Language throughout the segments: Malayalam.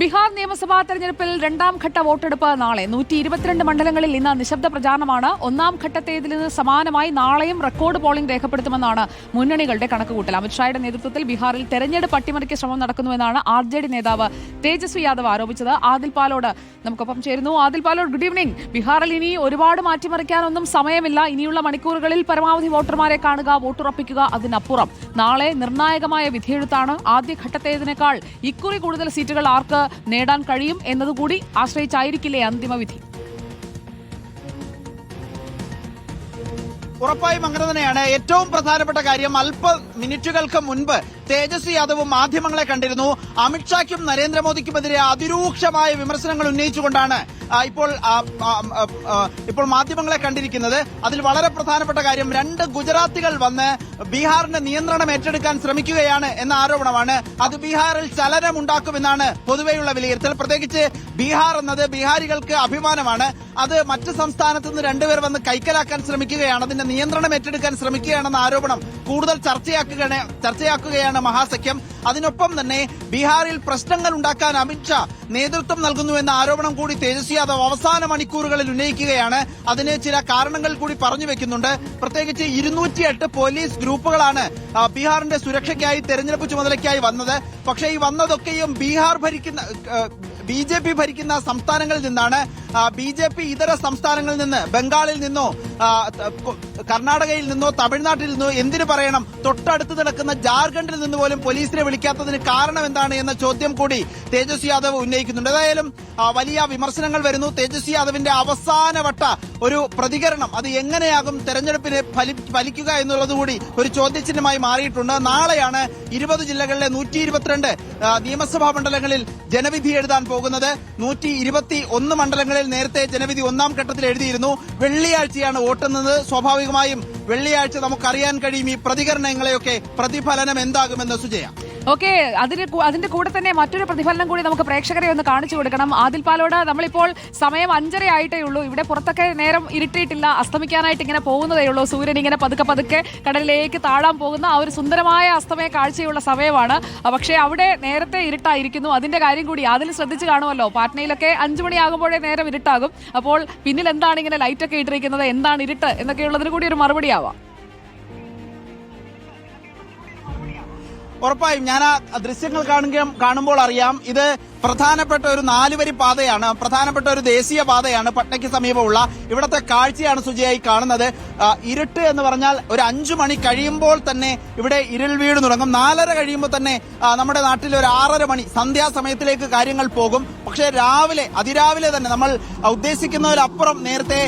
ബീഹാർ നിയമസഭാ തെരഞ്ഞെടുപ്പിൽ രണ്ടാം ഘട്ട വോട്ടെടുപ്പ് നാളെ. നൂറ്റി ഇരുപത്തിരണ്ട് മണ്ഡലങ്ങളിൽ ഇന്ന് നിശബ്ദ പ്രചാരണമാണ്. ഒന്നാം ഘട്ടത്തേതിന് സമാനമായി നാളെയും റെക്കോർഡ് പോളിംഗ് രേഖപ്പെടുത്തുമെന്നാണ് മുന്നണികളുടെ കണക്കുകൂട്ടൽ. അമിത്ഷായുടെ നേതൃത്വത്തിൽ ബീഹാറിൽ തെരഞ്ഞെടുപ്പ് അട്ടിമറിക്ക് ശ്രമം നടക്കുന്നുവെന്നാണ് ആർ ജെ ഡി നേതാവ് തേജസ്വി യാദവ് ആരോപിച്ചത്. ആദിൽ പാലോട് നമുക്കൊപ്പം ചേരുന്നു. ആദിൽ പാലോട് ഗുഡ് ഈവനിംഗ് ബീഹാറിൽ ഇനി ഒരുപാട് മാറ്റിമറിക്കാനൊന്നും സമയമില്ല. ഇനിയുള്ള മണിക്കൂറുകളിൽ പരമാവധി വോട്ടർമാരെ കാണുക വോട്ടുറപ്പിക്കുക അതിനപ്പുറം. നാളെ നിർണായകമായ വിധിയെഴുത്താണ് ആദ്യഘട്ടത്തേതിനേക്കാൾ ഇക്കുറി കൂടുതൽ സീറ്റുകൾ ആർക്ക് നേടാൻ കഴിയും എന്നതുകൂടി ആശ്രയിച്ചായിരിക്കില്ലേ അന്തിമവിധി ഉറപ്പായും അങ്ങനെ തന്നെയാണ്. ഏറ്റവും പ്രധാനപ്പെട്ട കാര്യം അല്പ മിനിറ്റുകൾക്ക് മുൻപ് തേജസ്വി യാദവ് മാധ്യമങ്ങളെ കണ്ടിരുന്നു. അമിത്ഷായ്ക്കും നരേന്ദ്രമോദിക്കുമെതിരെ അതിരൂക്ഷമായ വിമർശനങ്ങൾ ഉന്നയിച്ചുകൊണ്ടാണ് ഇപ്പോൾ ഇപ്പോൾ മാധ്യമങ്ങളെ കണ്ടിരിക്കുന്നത്. അതിൽ വളരെ പ്രധാനപ്പെട്ട കാര്യം രണ്ട് ഗുജറാത്തികൾ വന്ന് ബീഹാറിന്റെ നിയന്ത്രണം ഏറ്റെടുക്കാൻ ശ്രമിക്കുകയാണ് എന്ന ആരോപണമാണ്. അത് ബീഹാറിൽ ചലനമുണ്ടാക്കുമെന്നാണ് പൊതുവെയുള്ള വിലയിരുത്തൽ. പ്രത്യേകിച്ച് ബീഹാർ എന്നത് ബീഹാരികൾക്ക് അഭിമാനമാണ്. അത് മറ്റ് സംസ്ഥാനത്ത് നിന്ന് രണ്ടുപേർ വന്ന് കൈക്കലാക്കാൻ ശ്രമിക്കുകയാണ്. അതിന്റെ നിയന്ത്രണം ഏറ്റെടുക്കാൻ ശ്രമിക്കുകയാണെന്ന ആരോപണം കൂടുതൽ ചർച്ചയാക്കുകയാണ് ചർച്ചയാക്കുകയാണ് മഹാസഖ്യം. അതിനൊപ്പം തന്നെ ബീഹാറിൽ പ്രശ്നങ്ങൾ ഉണ്ടാക്കാൻ അമിത്ഷാ നേതൃത്വം നൽകുന്നുവെന്ന ആരോപണം കൂടി തേജസ്വി യാദവ് അവസാന മണിക്കൂറുകളിൽ ഉന്നയിക്കുകയാണ്. അതിന് ചില കാരണങ്ങൾ കൂടി പറഞ്ഞു വെക്കുന്നുണ്ട്. പ്രത്യേകിച്ച് ഇരുന്നൂറ്റിയെട്ട് പോലീസ് ഗ്രൂപ്പുകളാണ് ബീഹാറിന്റെ സുരക്ഷയ്ക്കായി തെരഞ്ഞെടുപ്പ് ചുമതലയ്ക്കായി വന്നത്. പക്ഷേ ഈ വന്നതൊക്കെയും ബീഹാർ ഭരിക്കുന്ന ബി ജെ പി ഭരിക്കുന്ന സംസ്ഥാനങ്ങളിൽ നിന്നാണ്. ബി ജെ പി ഇതര സംസ്ഥാനങ്ങളിൽ നിന്ന് ബംഗാളിൽ നിന്നോ കർണാടകയിൽ നിന്നോ തമിഴ്നാട്ടിൽ നിന്നോ എന്തിനു പറയണം? തൊട്ടടുത്ത് നടക്കുന്ന ജാർഖണ്ഡിൽ നിന്ന് പോലും പോലീസിനെ വിളിക്കാത്തതിന് കാരണം എന്താണ് എന്ന ചോദ്യം കൂടി തേജസ്വി യാദവ് ഉന്നയിക്കുന്നുണ്ട്. ഏതായാലും വലിയ വിമർശനങ്ങൾ വരുന്നു. തേജസ്വി യാദവിന്റെ അവസാനവട്ട ഒരു പ്രതികരണം. അത് എങ്ങനെയാകും? തെരഞ്ഞെടുപ്പിനെ ഫലി- ഫലിക്കുക എന്നുള്ളത് കൂടി ഒരു ചോദ്യചിഹ്നമായി മാറിയിട്ടുണ്ട്. നാളെയാണ് ഇരുപത് ജില്ലകളിലെ നൂറ്റി ഇരുപത്തിരണ്ട് നിയമസഭാ മണ്ഡലങ്ങളിൽ ജനവിധി എഴുതാൻ പോകുന്നത്. നൂറ്റി ഇരുപത്തി ഒന്ന് മണ്ഡലങ്ങളിൽ നേരത്തെ ജനവിധി ഒന്നാം ഘട്ടത്തിൽ എഴുതിയിരുന്നു. വെള്ളിയാഴ്ചയാണ് വോട്ടെന്നത്. സ്വാഭാവികമായും വെള്ളിയാഴ്ച നമുക്കറിയാൻ കഴിയും ഈ പ്രതികരണങ്ങളെയൊക്കെ പ്രതിഫലനം എന്താകുമെന്ന് സുജയ. ഓക്കെ അതിന് അതിന്റെ കൂടെ തന്നെ മറ്റൊരു പ്രതിഫലനം കൂടി നമുക്ക് പ്രേക്ഷകരെ ഒന്ന് കാണിച്ചു കൊടുക്കണം. ആദിൽ പാലോട് നമ്മളിപ്പോൾ സമയം അഞ്ചര ആയിട്ടേ ഉള്ളൂ. ഇവിടെ പുറത്തൊക്കെ നേരം ഇരുട്ടിയിട്ടില്ല. അസ്തമിക്കാനായിട്ട് ഇങ്ങനെ പോകുന്നതേ ഉള്ളൂ. സൂര്യൻ ഇങ്ങനെ പതുക്കെ പതുക്കെ കടലിലേക്ക് താഴാൻ പോകുന്ന ആ ഒരു സുന്ദരമായ അസ്തമയ കാഴ്ചയുള്ള സമയമാണ്. പക്ഷേ അവിടെ നേരത്തെ ഇരുട്ടായിരിക്കുന്നു. അതിന്റെ കാര്യം കൂടി അതിൽ ശ്രദ്ധിച്ച് കാണുമല്ലോ. പാറ്റ്നയിലൊക്കെ അഞ്ചു മണിയാകുമ്പോഴേ നേരം ഇരുട്ടാകും. അപ്പോൾ പിന്നിൽ എന്താണ് ഇങ്ങനെ ലൈറ്റൊക്കെ ഇട്ടിരിക്കുന്നത്? എന്താണ് ഇരുട്ട്? എന്നൊക്കെയുള്ളതിന് കൂടി ഒരു മറുപടി ആവാം. ഉറപ്പായും ഞാൻ ആ ദൃശ്യങ്ങൾ കാണുമ്പോൾ അറിയാം. ഇത് പ്രധാനപ്പെട്ട ഒരു നാലുവരി പാതയാണ്. പ്രധാനപ്പെട്ട ഒരു ദേശീയ പാതയാണ് പട്നയ്ക്ക് സമീപമുള്ള. ഇവിടത്തെ കാഴ്ചയാണ് സുജയായി കാണുന്നത്. ഇരുട്ട് എന്ന് പറഞ്ഞാൽ ഒരു അഞ്ചു മണി കഴിയുമ്പോൾ തന്നെ ഇവിടെ ഇരുൾ വീട് തുടങ്ങും. നാലര കഴിയുമ്പോൾ തന്നെ നമ്മുടെ നാട്ടിൽ ഒരു ആറര മണി സന്ധ്യാസമയത്തിലേക്ക് കാര്യങ്ങൾ പോകും. പക്ഷേ രാവിലെ അതിരാവിലെ തന്നെ നമ്മൾ ഉദ്ദേശിക്കുന്നതിലപ്പുറം നേരത്തെ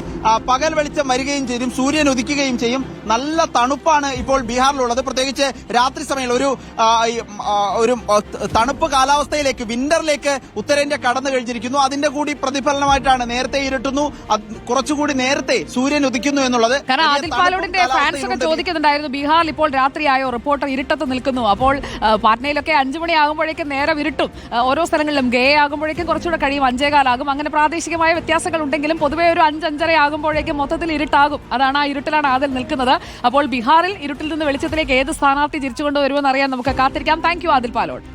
പകൽ വെളിച്ചം വരികയും ചെയ്യും സൂര്യൻ ഉദിക്കുകയും ചെയ്യും. നല്ല തണുപ്പാണ് ഇപ്പോൾ ബീഹാറിലുള്ളത്. പ്രത്യേകിച്ച് രാത്രി സമയം ഒരു ഒരു തണുപ്പ് കാലാവസ്ഥയിലേക്ക് വിന്ററിലേക്ക് ഉത്തരേന്ത്യ കടന്നു കഴിഞ്ഞിരിക്കുന്നു. അതിന്റെ കൂടി പ്രതിഫലനമായിട്ടാണ് നേരത്തെ ഇരുട്ടുന്നു. കുറച്ചുകൂടി നേരത്തെ സൂര്യൻ ഉദിക്കുന്നു എന്നുള്ളത്. കാരണം വലിയ ആദിൽ തണുപ്പും പാലോടിന്റെ ഫാൻസ് ഒക്കെ കാലാവസ്ഥയുണ്ട്. ചോദിക്കുന്നുണ്ടായിരുന്നു ബീഹാറിൽ ഇപ്പോൾ രാത്രിയായോ? റിപ്പോർട്ടർ ഇരുട്ടത്ത് നിൽക്കുന്നു. അപ്പോൾ പാട്നയിലൊക്കെ പാറ്റ്നയിലൊക്കെ അഞ്ചു മണിയാകുമ്പോഴേക്കും നേരം ഇരുട്ടും. ഓരോ സ്ഥലങ്ങളിലും ഗേ ആകുമ്പോഴേക്കും കുറച്ചുകൂടെ കഴിയും. അഞ്ചേകാലാകും അങ്ങനെ പ്രാദേശികമായ വ്യത്യാസങ്ങൾ ഉണ്ടെങ്കിലും പൊതുവേ ഒരു അഞ്ചഞ്ചര ആകുമ്പോഴേക്കും മൊത്തത്തിൽ ഇരുട്ടാകും. അതാണ് ആ ഇരുട്ടിലാണ് ആദ്യം നിൽക്കുന്നത്. അപ്പോൾ ബീഹാറിൽ ഇരുട്ടിൽ നിന്ന് വെളിച്ചത്തിലേക്ക് ഏത് സ്ഥാനാർത്ഥി തിരിച്ചുകൊണ്ടുവരുമെന്ന് അറിയാൻ നമുക്ക് കാത്തിരിക്കാം. Thank you Adil Palode.